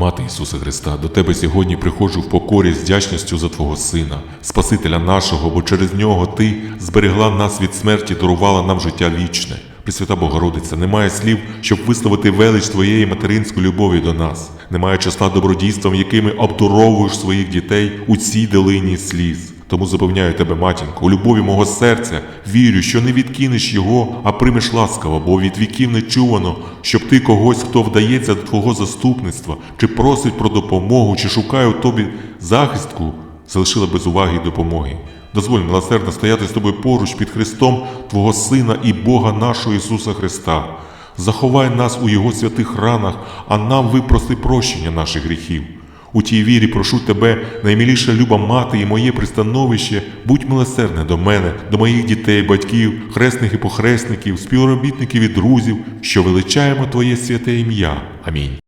Мати Ісуса Христа, до Тебе сьогодні приходжу в покорі з дячністю за Твого Сина, Спасителя нашого, бо через нього Ти зберегла нас від смерті, дарувала нам життя вічне. Пресвята Богородиця, немає слів, щоб висловити велич Твоєї материнської любові до нас. Немає числа добродійством, якими обдуровуєш своїх дітей у цій долині сліз. Тому запевняю тебе, матінко, у любові мого серця вірю, що не відкинеш його, а приймеш ласкаво, бо від віків не чувано, щоб ти когось, хто вдається до твого заступництва, чи просить про допомогу, чи шукає у тобі захистку, залишила без уваги й допомоги. Дозволь милосердно стояти з тобою поруч під Христом Твого Сина і Бога нашого Ісуса Христа. Заховай нас у Його святих ранах, а нам випроси прощення наших гріхів. У тій вірі прошу тебе, наймиліша люба мати і моє пристановище, будь милосердне до мене, до моїх дітей, батьків, хресних і похресників, співробітників і друзів, що величаємо Твоє святе ім'я. Амінь.